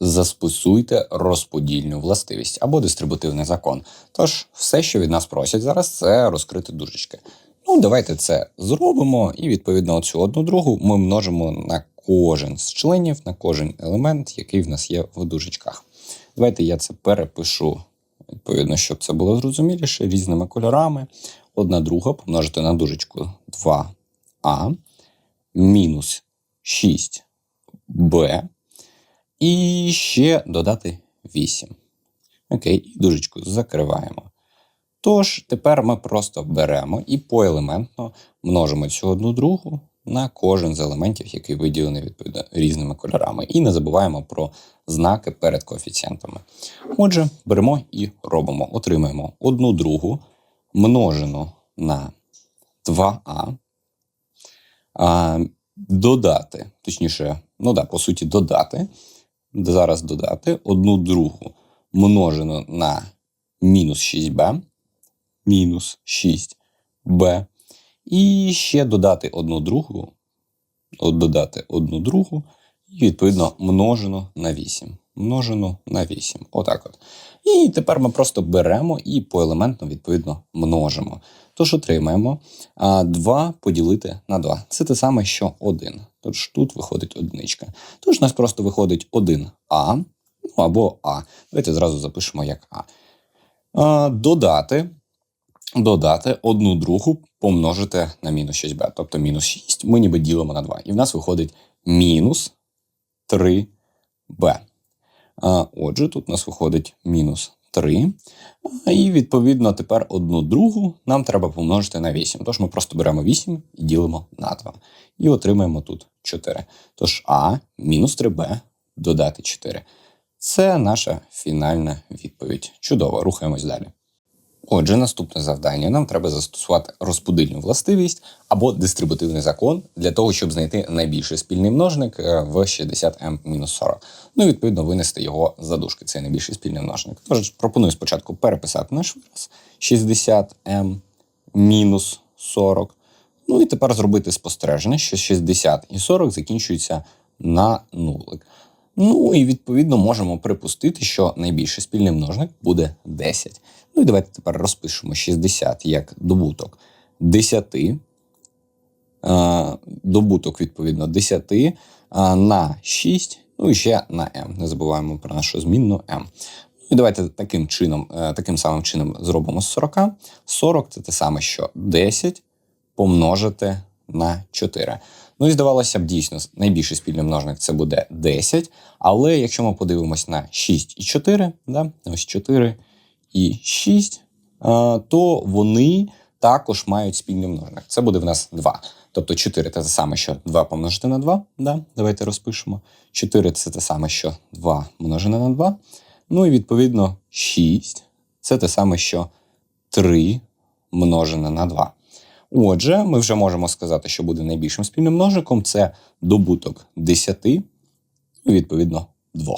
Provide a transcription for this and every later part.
Засписуйте розподільну властивість або дистрибутивний закон. Тож, все, що від нас просять зараз, це розкрити дужечки. Ну, давайте це зробимо, і відповідно цю одну другу ми множимо на кожен з членів, на кожен елемент, який в нас є в дужечках. Давайте я це перепишу, відповідно, щоб це було зрозуміліше, різними кольорами. Одна друга помножити на дужечку 2а мінус 6b і ще додати 8. Окей, і дужечку закриваємо. Тож, тепер ми просто беремо і поелементно множимо цю одну другу на кожен з елементів, який виділений відповідно різними кольорами. І не забуваємо про знаки перед коефіцієнтами. Отже, беремо і робимо. Отримаємо одну другу множену на 2а. А, Додати, точніше, ну да, по суті, додати. Зараз додати одну другу множену на мінус 6b, мінус 6b. І ще додати одну другу, от додати одну другу, і відповідно множено на 8. Множено на 8. Отак от. І тепер ми просто беремо і поелементно, відповідно, множимо. Тож отримаємо 2 поділити на 2. Це те саме, що 1. Тож тут виходить одиничка. Тож у нас просто виходить 1а ну, або А. Давайте зразу запишемо як А. Додати додати одну другу помножити на мінус 6b, тобто мінус 6, ми ніби ділимо на 2. І в нас виходить мінус 3b. Отже, тут у нас виходить мінус 3. І відповідно тепер одну другу нам треба помножити на 8. Тож ми просто беремо 8 і ділимо на 2. І отримаємо тут 4. Тож А мінус 3b додати 4. Це наша фінальна відповідь. Чудово, рухаємось далі. Отже, наступне завдання нам треба застосувати розподільну властивість або дистрибутивний закон для того, щоб знайти найбільший спільний множник е, в 60m-40. Ну і відповідно винести його за дужки, цей найбільший спільний множник. Тож пропоную спочатку переписати наш вираз 60m мінус 40. Ну і тепер зробити спостереження, що 60 і 40 закінчуються на нулик. Ну і відповідно можемо припустити, що найбільший спільний множник буде 10. Ну і давайте тепер розпишемо 60 як добуток 10. Добуток, відповідно, 10 на 6, ну і ще на m. Не забуваємо про нашу змінну m. Ну і давайте таким чином, е, таким самим чином зробимо з 40. 40 це те саме, що 10 помножити на 4. Ну і здавалося б, дійсно, найбільший спільний множник це буде 10. Але якщо ми подивимось на 6 і 4, да, ось 4 і 6, то вони також мають спільний множник. Це буде в нас 2. Тобто 4 це те саме, що 2 помножити на 2. Да? Давайте розпишемо. 4 це те саме, що 2 множене на 2. Ну і відповідно 6 це те саме, що 3 множене на 2. Отже, ми вже можемо сказати, що буде найбільшим спільним множником це добуток 10, відповідно, 2.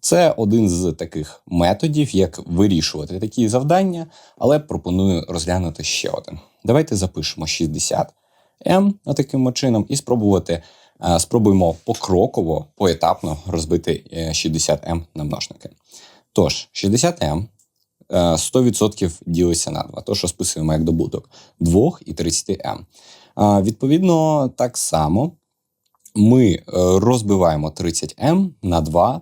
Це один з таких методів, як вирішувати такі завдання, але пропоную розглянути ще один. Давайте запишемо 60m таким чином і спробувати е, спробуємо покроково, поетапно розбити 60m е, на множники. Тож, 60m 100% е, ділиться на 2, тож розписуємо як добуток 2 і 30m. Відповідно, так само ми розбиваємо 30m на 2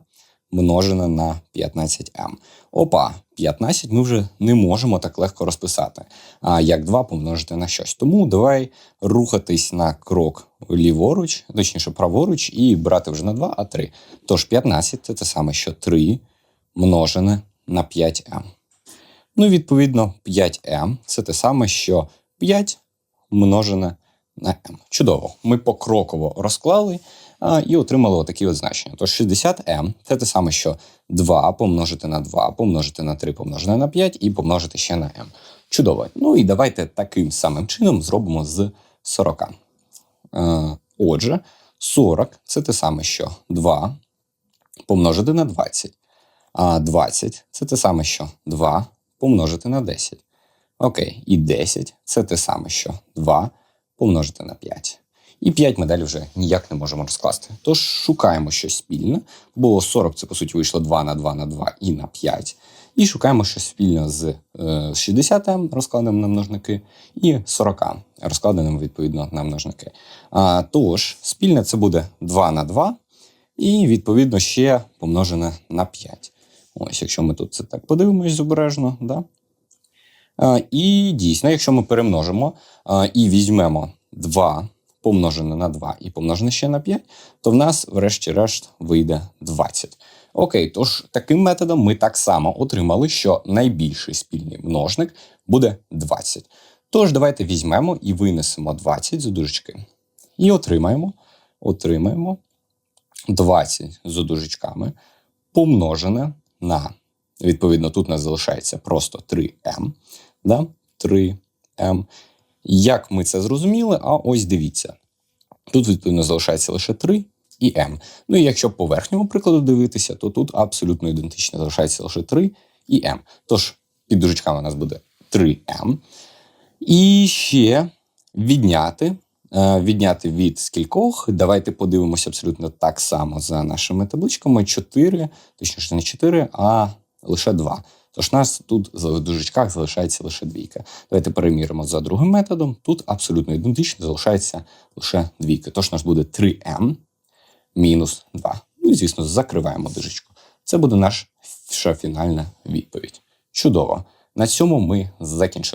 множене на 15m. Опа, 15 ми вже не можемо так легко розписати, а як 2 помножити на щось. Тому давай рухатись на крок ліворуч, точніше праворуч, і брати вже на 2, а 3. Тож 15 це те саме, що 3 множене на 5m. Ну, відповідно, 5m це те саме, що 5 множене на m. Чудово, ми покроково розклали і отримали отакі от значення. Тож 60m це те саме, що 2 помножити на 2, помножити на 3, помножити на 5 і помножити ще на m. Чудово. Ну і давайте таким самим чином зробимо з 40. Е, отже, 40 це те саме, що 2 помножити на 20. А 20 це те саме, що 2 помножити на 10. Окей, і 10 це те саме, що 2 помножити на 5. І 5 ми далі вже ніяк не можемо розкласти. Тож шукаємо щось спільне. Було 40, це по суті вийшло 2 на 2 на 2 і на 5. І шукаємо щось спільне з е, 60 розкладеним на множники і 40 розкладеним відповідно на множники. А, тож, спільне це буде 2 на 2 і відповідно ще помножене на 5. Ось, якщо ми тут це так подивимось обережно, да? І дійсно, якщо ми перемножимо і візьмемо 2 помножене на 2 і помножене ще на 5, то в нас, врешті-решт, вийде 20. Окей, тож таким методом ми так само отримали, що найбільший спільний множник буде 20. Тож давайте візьмемо і винесемо 20 з дужечки. І отримаємо, отримаємо 20 з дужечками помножене на, відповідно, тут у нас залишається просто 3m. Да? 3m. Як ми це зрозуміли? А ось дивіться. Тут, відповідно, залишається лише 3 і m. Ну і якщо по верхньому прикладу дивитися, то тут абсолютно ідентично залишається лише 3 і m. Тож під дужечками у нас буде 3m. І ще відняти. Е, Відняти від скількох. Давайте подивимося абсолютно так само за нашими табличками. 4, точніше, не 4, а лише 2. Тож нас тут в дужечках залишається лише двійка. Давайте переміримо за другим методом. Тут абсолютно ідентично залишається лише двійка. Тож нас буде 3m мінус 2. Ну і, звісно, закриваємо дужечку. Це буде наша фінальна відповідь. Чудово. На цьому ми закінчили.